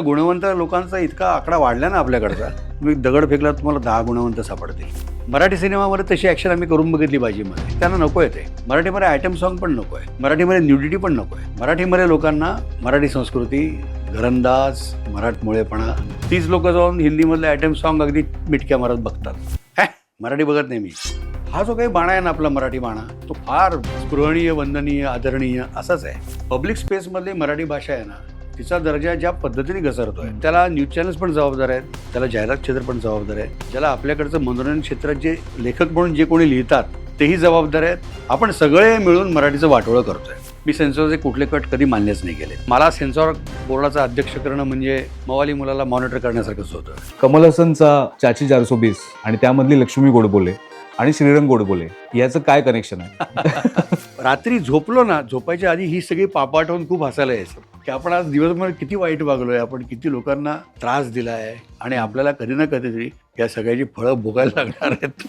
गुणवंत लोकांचा इतका आकडा वाढला ना आपल्याकडचा तुम्ही दगड फेकला तुम्हाला दहा गुणवंत सापडतील. मराठी सिनेमामध्ये तशी ॲक्शन आम्ही करून बघितली पाहिजे मध्ये. त्यांना नको आहे ते. मराठीमध्ये आयटम सॉन्ग पण नको आहे. मराठीमध्ये न्युडिटी पण नको आहे. मराठीमध्ये लोकांना मराठी संस्कृती घरंदाज मराठमोळेपणा तीच लोक जाऊन हिंदीमधले आयटम सॉन्ग अगदी मिटक्या मारत बघतात. हॅ मराठी बघत नाही मी. हा जो काही बाणा आहे ना आपला मराठी बाणा तो फार स्पृहणीय वंदनीय आदरणीय असाच आहे. पब्लिक स्पेसमधली मराठी भाषा आहे ना तिचा दर्जा ज्या पद्धतीने घसरतोय त्याला न्यूज चॅनल्स पण जबाबदार आहेत त्याला जाहिरात क्षेत्र पण जबाबदार आहे ज्याला आपल्याकडचं मनोरंजन क्षेत्रात जे लेखक म्हणून जे कोणी लिहितात तेही जबाबदार आहेत. आपण सगळे मिळून मराठीचं वाटोळं करतोय. मी सेन्सॉरचे कुठले कट कधी मान्यच नाही केले. मला सेन्सॉर बोर्डाचा अध्यक्ष करणं म्हणजे मवाली मुलाला मॉनिटर करण्यासारखंच होतं. कमल हसनचा चाची चारसो बीस आणि त्यामधली लक्ष्मी गोडबोले आणि श्रीरंग गोडबोले याचं काय कनेक्शन आहे? रात्री झोपलो ना झोपायच्या आधी ही सगळी पापाटवून खूप हसायला यायचं. की आपण आज दिवसभर किती वाईट वागलोय आपण किती लोकांना त्रास दिलाय आणि आपल्याला कधी ना कधीतरी या सगळ्याची फळं भोगायला लागणार आहेत.